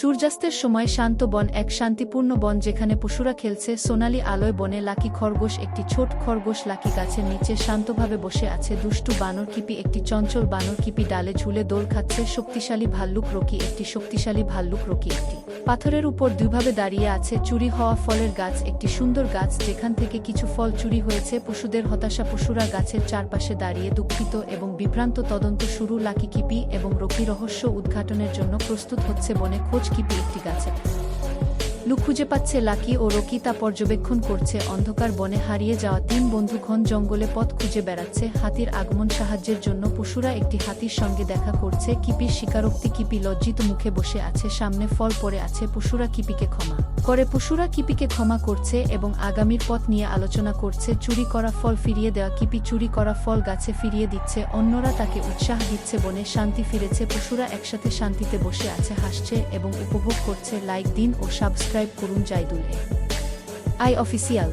সূর্যাস্তের সময় শান্ত বন এক শান্তিপূর্ণ বন যেখানে পশুরা খেলছে। সোনালি আলোয় বনে লাকি খরগোশ, একটি ছোট খরগোশ লাকি গাছের নিচে শান্তভাবে বসে আছে। দুষ্টু বানর কিপি, একটি চঞ্চল বানর কিপি ডালে ঝুলে দোল খাচ্ছে। শক্তিশালী ভাল্লুক রকি, একটি শক্তিশালী ভাল্লুক রকি একটি। পাথরের উপর দুইভাবে দাঁড়িয়ে আছে। চুরি হওয়া ফলের গাছ, একটি সুন্দর গাছ, যেখান থেকে কিছু ফল চুরি হয়েছে। পশুদের হতাশা, পশুরা গাছের চারপাশে দাঁড়িয়ে দুঃখিত এবং বিভ্রান্ত তদন্ত শুরু। লাকি কিপি এবং রকি রহস্য উদ্ঘাটনের জন্য প্রস্তুত হচ্ছে বনে। খোঁজ কিপি একটি গাছে? লু খুঁজে পাচ্ছে লাকি ও রকি তা পর্যবেক্ষণ করছে। অন্ধকার বনে হারিয়ে যাওয়া তিন বন্ধু ঘন জঙ্গলে পথ খুঁজে বেড়াচ্ছে। হাতির আগমন সাহায্যের জন্য পশুরা একটি হাতির সঙ্গে দেখা করছে। কিপির স্বীকারোক্তি, কিপি লজ্জিত মুখে বসে আছে। সামনে ফল পড়ে আছে। পশুরা কিপিকে ক্ষমা করে পশুরা কিপিকে ক্ষমা করছে এবং আগামীর পথ নিয়ে আলোচনা করছে, চুরি করা ফল ফিরিয়ে দেওয়া কিপি চুরি করা ফল গাছে ফিরিয়ে দিচ্ছে, অন্যরা তাকে উৎসাহ দিচ্ছে বনে শান্তি ফিরেছে, পশুরা একসাথে শান্তিতে বসে আছে, হাসছে এবং উপভোগ করছে, লাইক দিন ও সাবস্ক্রাইব করুন জাইদুল আই অফিসিয়াল।